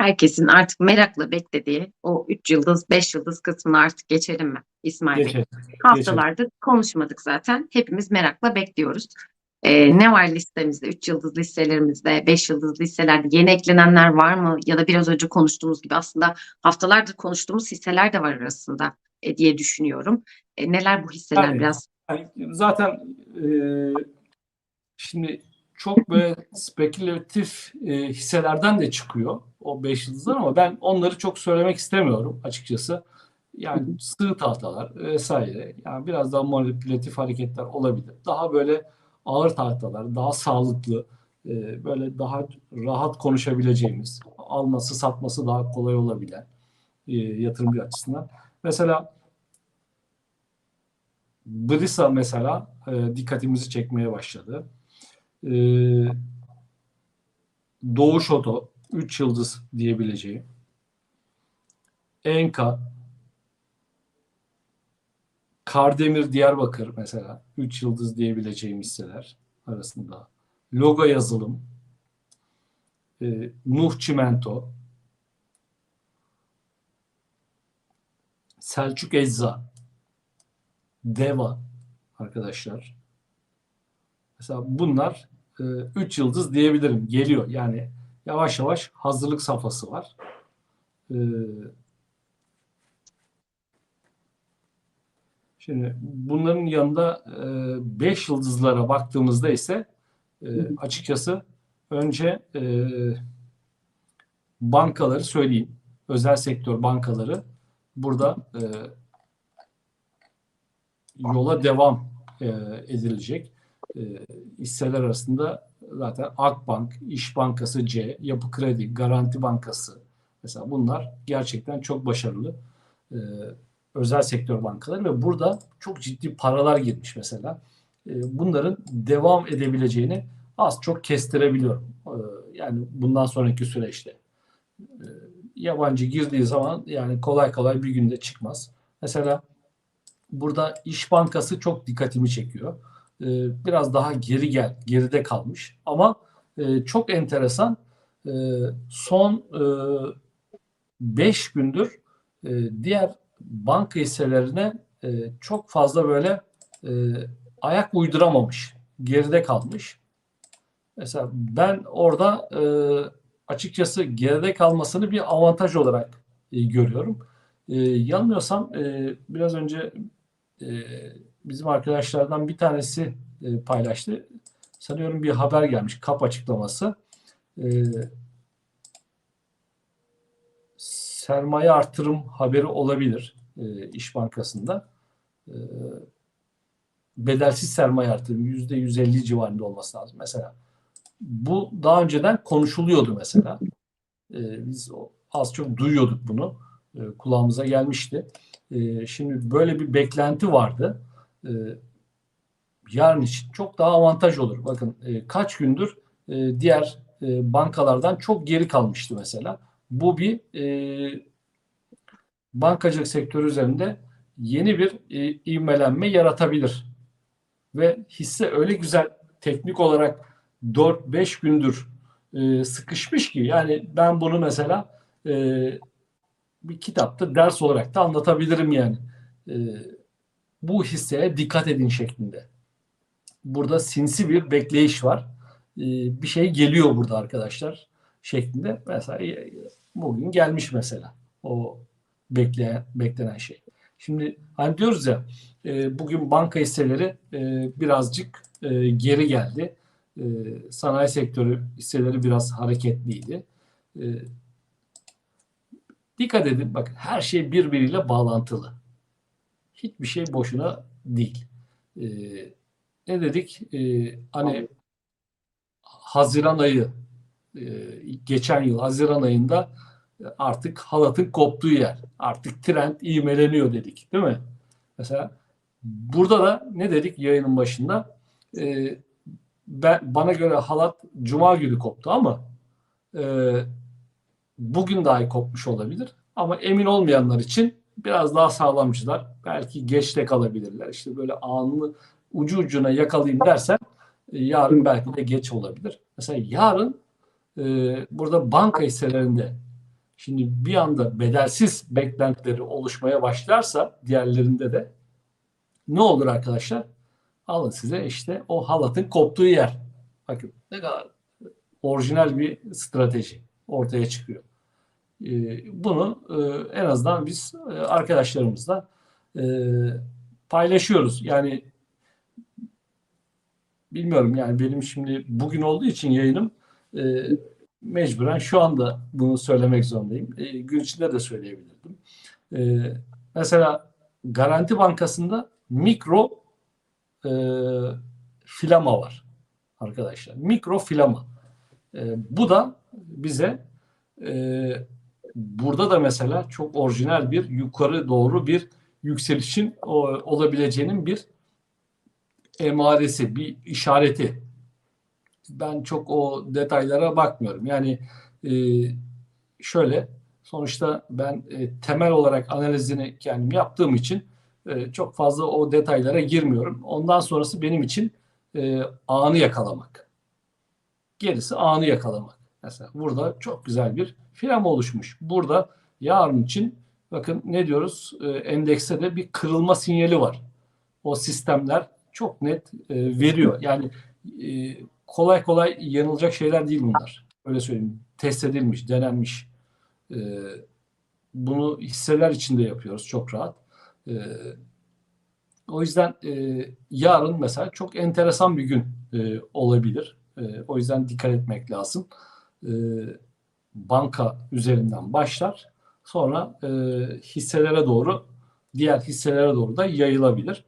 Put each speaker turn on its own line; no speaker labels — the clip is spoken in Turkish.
herkesin artık merakla beklediği o 3 yıldız, 5 yıldız kısmını artık geçelim mi İsmail Bey?
Geçelim.
Haftalardır konuşmadık zaten. Hepimiz merakla bekliyoruz. Ee, ne var listemizde? 3 yıldız listelerimizde, 5 yıldız listelerde yeni eklenenler var mı? Ya da biraz önce konuştuğumuz gibi aslında haftalardır konuştuğumuz hisseler de var arasında e, diye düşünüyorum. E, neler bu hisseler
Yani-
biraz?
Yani zaten e, şimdi çok böyle spekülatif e, hisselerden de çıkıyor o 5 yıldızlar ama ben onları çok söylemek istemiyorum açıkçası. Yani sığ tahtalar vesaire yani biraz daha manipülatif hareketler olabilir. Daha böyle ağır tahtalar, daha sağlıklı, e, böyle daha rahat konuşabileceğimiz, alması satması daha kolay olabilen e, yatırımcı açısından. Mesela Brisa mesela e, dikkatimizi çekmeye başladı. E, Doğu Şoto 3 yıldız diyebileceğim. Enka Kardemir Diyarbakır mesela 3 yıldız diyebileceğim hisseler arasında. Loga yazılım e, Nuh Çimento Selçuk Ecza Deva arkadaşlar. Mesela bunlar 3 yıldız diyebilirim. Geliyor. Yani yavaş yavaş hazırlık safhası var. E, şimdi bunların yanında 5 yıldızlara baktığımızda ise e, açıkçası önce e, bankaları söyleyeyim. Özel sektör bankaları burada e, yola devam e, edilecek. E, hisseler arasında zaten Akbank, İş Bankası C, Yapı Kredi, Garanti Bankası mesela bunlar gerçekten çok başarılı e, özel sektör bankaları ve burada çok ciddi paralar girmiş mesela. E, bunların devam edebileceğini az çok kestirebiliyorum. E, yani bundan sonraki süreçte. E, yabancı girdiği zaman yani kolay kolay bir günde çıkmaz. Mesela burada İş Bankası çok dikkatimi çekiyor. Ee, biraz daha geri gel, geride kalmış. Ama e, çok enteresan e, son 5 gündür e, diğer banka hisselerine e, çok fazla böyle e, ayak uyduramamış. Geride kalmış. Mesela ben orada e, açıkçası geride kalmasını bir avantaj olarak e, görüyorum. E, yanılmıyorsam e, biraz önce e, bizim arkadaşlardan bir tanesi e, paylaştı. Sanıyorum bir haber gelmiş, kap açıklaması. E, sermaye artırım haberi olabilir e, İş Bankası'nda. E, bedelsiz sermaye artırımı yüzde 150 civarında olması lazım mesela. Bu daha önceden konuşuluyordu mesela. E, biz az çok duyuyorduk bunu. E, kulağımıza gelmişti. E, şimdi böyle bir beklenti vardı. E, yarın için çok daha avantaj olur. Bakın e, kaç gündür e, diğer e, bankalardan çok geri kalmıştı mesela. Bu bir e, bankacılık sektörü üzerinde yeni bir e, ivmelenme yaratabilir. Ve hisse öyle güzel teknik olarak 4-5 gündür e, sıkışmış ki yani ben bunu mesela e, bir kitapta ders olarak da anlatabilirim yani. E, bu hisseye dikkat edin şeklinde. Burada sinsi bir bekleyiş var. E, bir şey geliyor burada arkadaşlar şeklinde. Mesela e, bugün gelmiş mesela o bekleyen beklenen şey. Şimdi hani diyoruz ya e, bugün banka hisseleri e, birazcık geri geldi. Sanayi sektörü hisseleri biraz hareketliydi. Dikkat edin bakın her şey birbiriyle bağlantılı. Hiçbir şey boşuna değil. E, ne dedik? E, hani Haziran ayı e, geçen yıl Haziran ayında artık halatın koptuğu yer. Artık trend ivmeleniyor dedik. Değil mi? Mesela burada da ne dedik yayının başında? E, ben, bana göre halat cuma günü koptu ama e, bugün dahi kopmuş olabilir. Ama emin olmayanlar için biraz daha sağlamcılar. Belki geçte kalabilirler. İşte böyle anlı ucu ucuna yakalayayım dersen e, yarın belki de geç olabilir. Mesela yarın e, burada banka hisselerinde Şimdi bir anda bedelsiz beklentileri oluşmaya başlarsa diğerlerinde de ne olur arkadaşlar? Alın size işte o halatın koptuğu yer. Bakın ne kadar orijinal bir strateji ortaya çıkıyor. Ee, Bunu e, en azından biz e, arkadaşlarımızla e, paylaşıyoruz. Yani bilmiyorum yani benim şimdi bugün olduğu için yayınım mecburen şu anda bunu söylemek zorundayım. Gün içinde de söyleyebilirdim. Mesela Garanti Bankası'nda mikro e, filama var arkadaşlar. Mikro filama. E, bu da bize e, burada da mesela çok orijinal bir yukarı doğru bir yükselişin olabileceğinin bir emaresi, bir işareti. Ben çok o detaylara bakmıyorum. Yani e, şöyle sonuçta ben e, temel olarak analizini kendim yaptığım için e, çok fazla o detaylara girmiyorum. Ondan sonrası benim için anı yakalamak. Gerisi anı yakalamak. Mesela burada çok güzel bir film oluşmuş. Burada yarın için bakın ne diyoruz? E, endekste de bir kırılma sinyali var. O sistemler çok net e, veriyor. Yani e, kolay kolay yanılacak şeyler değil bunlar. Öyle söyleyeyim. Test edilmiş, denenmiş. E, bunu hisseler içinde yapıyoruz çok rahat. E, o yüzden e, yarın mesela çok enteresan bir gün e, olabilir. E, o yüzden dikkat etmek lazım. E, banka üzerinden başlar. Sonra e, hisselere doğru, diğer hisselere doğru da yayılabilir.